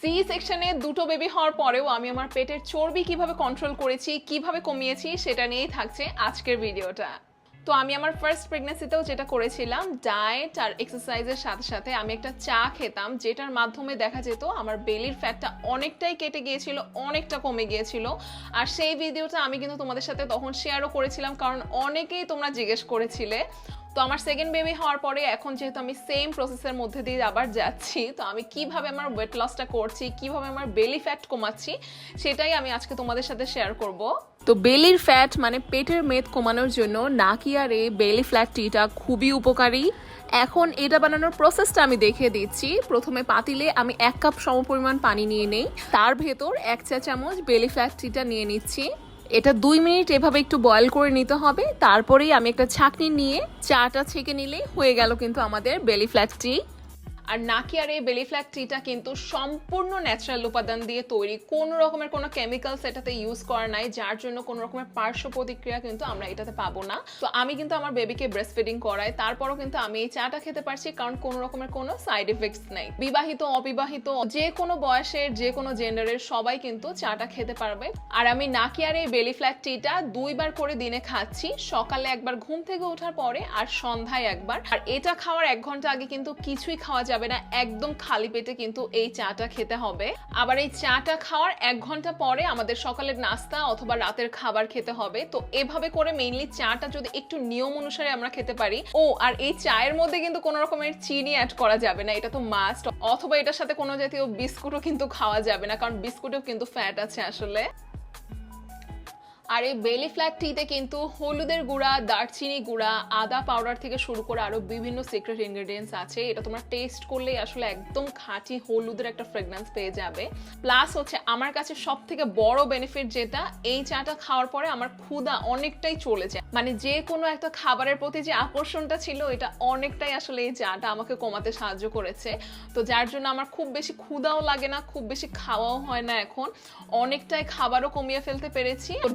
C সেকশনে দুটো baby হওয়ার পরেও আমি আমার পেটের চর্বি কীভাবে কন্ট্রোল করেছি, কীভাবে কমিয়েছি সেটা নিয়েই থাকছে আজকের ভিডিওটা তো আমি আমার ফার্স্ট প্রেগনেন্সিতেও যেটা করেছিলাম ডায়েট আর এক্সারসাইজের সাথে সাথে আমি একটা চা খেতাম, যেটার মাধ্যমে দেখা যেত আমার বেলির ফ্যাটটা অনেকটাই কেটে গিয়েছিল, অনেকটা কমে গিয়েছিল। আর সেই ভিডিওটা আমি কিন্তু তোমাদের সাথে তখন শেয়ারও করেছিলাম, কারণ অনেকেই তোমরা জিজ্ঞেস করেছিলে তো আমার সেকেন্ড বেবি হওয়ার পরে এখন যেহেতু আমি সেম প্রসেসের মধ্যে দিয়ে আবার যাচ্ছি, তো আমি কীভাবে আমার ওয়েট লসটা করছি, কীভাবে আমার বেলি ফ্যাট কমাচ্ছি, সেটাই আমি আজকে তোমাদের সাথে শেয়ার করব। তো বেলির ফ্যাট মানে পেটের মেদ কমানোর জন্য নাকি আর এই বেলি ফ্ল্যাট টিটা খুবই উপকারী। এখন এটা বানানোর প্রসেসটা আমি দেখিয়ে দিচ্ছি। প্রথমে পাতিলে আমি এক কাপ সমপরিমাণ পানি নিয়ে নেই, তার ভেতর এক চা চামচ বেলি ফ্ল্যাট টিটা নিয়ে নিচ্ছি। এটা দুই মিনিট এভাবে একটু বয়েল করে নিতে হবে। তারপরেই আমি একটা ছাঁকনি নিয়ে চাটা ছেঁকে নিলেই হয়ে গেল কিন্তু আমাদের বেলি ফ্ল্যাট টি আর নাকি আর এই বেলি ফ্ল্যাট টিটা কিন্তু সম্পূর্ণ ন্যাচারাল উপাদান দিয়ে তৈরি। কোনো রকমের কোনো কেমিক্যালস এটাতে ইউজ করা নাই, যার জন্য কোনো রকমের পার্শ্ব প্রতিক্রিয়া কিন্তু আমরা এটাতে পাবো না। তো আমি কিন্তু আমার বেবিকে ব্রেস্ট ফিডিং করাই, তারপরও কিন্তু আমি এই চাটা খেতে পারছি, কারণ কোনো রকমের কোনো সাইড এফেক্টস নেই। বিবাহিত, অবিবাহিত, যে কোনো বয়সের, যে কোনো জেন্ডারের সবাই কিন্তু চাটা খেতে পারবে। আর আমি নাকি আর এই বেলি ফ্ল্যাট টিটা দুইবার করে দিনে খাচ্ছি, সকালে একবার ঘুম থেকে ওঠার পরে আর সন্ধ্যায় একবার। আর এটা খাওয়ার এক ঘণ্টা আগে কিন্তু কিছুই খাওয়া যাবে না, একদম খালি পেটে কিন্তু এই চাটা খেতে হবে। আবার এই চাটা খাওয়ার এক ঘণ্টা পরে আমাদের সকালের নাস্তা অথবা রাতের খাবার খেতে হবে। তো এভাবে করে মেইনলি চাটা যদি একটু নিয়ম অনুসারে আমরা খেতে পারি, ও আর এই চায়ের মধ্যে কিন্তু কোনো রকমের চিনি অ্যাড করা যাবে না, এটা তো মাস্ট অথবা এটার সাথে কোনো জাতীয় বিস্কুটও কিন্তু খাওয়া যাবে না, কারণ বিস্কুটেও কিন্তু ফ্যাট আছে আসলে। আর এই বেলি ফ্ল্যাট টিতে কিন্তু হলুদের গুঁড়া, দারচিনি গুঁড়া, আদা পাউডার থেকে শুরু করে আরও বিভিন্ন সিক্রেট ইনগ্রেডিয়েন্টস আছে। এটা তোমরা টেস্ট করলেই আসলে একদম খাঁটি হলুদের একটা ফ্রেগন্যান্স পেয়ে যাবে। প্লাস হচ্ছে আমার কাছে সব থেকে বড় বেনিফিট যেটা, এই চাটা খাওয়ার পরে আমার ক্ষুধা অনেকটাই চলে যায়। মানে যে কোনো একটা খাবারের প্রতি যে আকর্ষণটা ছিল, এটা অনেকটাই আসলে এই চাটা আমাকে কমাতে সাহায্য করেছে। তো যার জন্য আমার খুব বেশি ক্ষুধাও লাগে না, খুব বেশি খাওয়াও হয় না এখন। অনেকটাই খাবারও কমিয়ে ফেলতে পেরেছি। তো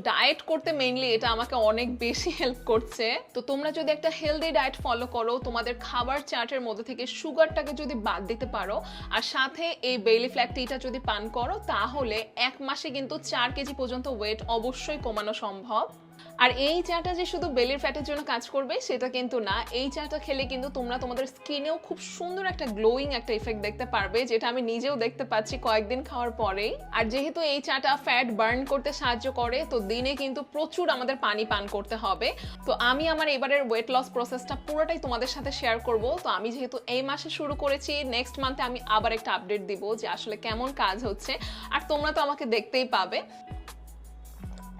করতে মেইনলি এটা আমাকে অনেক বেশি হেল্প করছে। তো তোমরা যদি একটা হেলদি ডায়েট ফলো করো, তোমাদের খাবার চার্টের মধ্যে থেকে সুগারটাকে যদি বাদ দিতে পারো, আর সাথে এই বেলি ফ্ল্যাগ টিটা যদি পান করো, তাহলে এক মাসে কিন্তু চার কেজি পর্যন্ত ওয়েট অবশ্যই কমানো সম্ভব। আর এই চাটা যে শুধু বেলির ফ্যাটের জন্য কাজ করবে, সেটা কিন্তু না। এই চাটা খেলে কিন্তু তোমরা তোমাদের স্কিনেও খুব সুন্দর একটা গ্লোয়িং একটা ইফেক্ট দেখতে পারবে, যেটা আমি নিজেও দেখতে পাচ্ছি কয়েকদিন খাওয়ার পরেই। আর যেহেতু এই চাটা ফ্যাট বার্ন করতে সাহায্য করে, তো দিনে কিন্তু প্রচুর আমাদের পানি পান করতে হবে। তো আমি আমার এবারের ওয়েট লস প্রসেসটা পুরোটাই তোমাদের সাথে শেয়ার করব। তো আমি যেহেতু এই মাসে শুরু করেছি নেক্সট মান্থে আমি আবার একটা আপডেট দিব যে আসলে কেমন কাজ হচ্ছে। আর তোমরা তো আমাকে দেখতেই পাবে।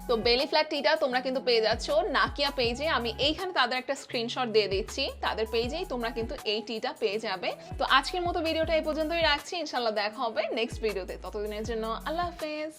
তো বেলি ফ্ল্যাট টিটা তোমরা কিন্তু পেয়ে যাচ্ছ। নাকিয়া পেজে আমি এইখানে তাদের একটা স্ক্রিনশট দিয়ে দিচ্ছি। তাদের পেজেই তোমরা কিন্তু এই টিটা পেয়ে যাবে। তো আজকের মতো ভিডিওটা এই পর্যন্তই রাখছি। ইনশাল্লাহ দেখা হবে নেক্সট ভিডিওতে ততদিনের জন্য আল্লাহ হাফেজ।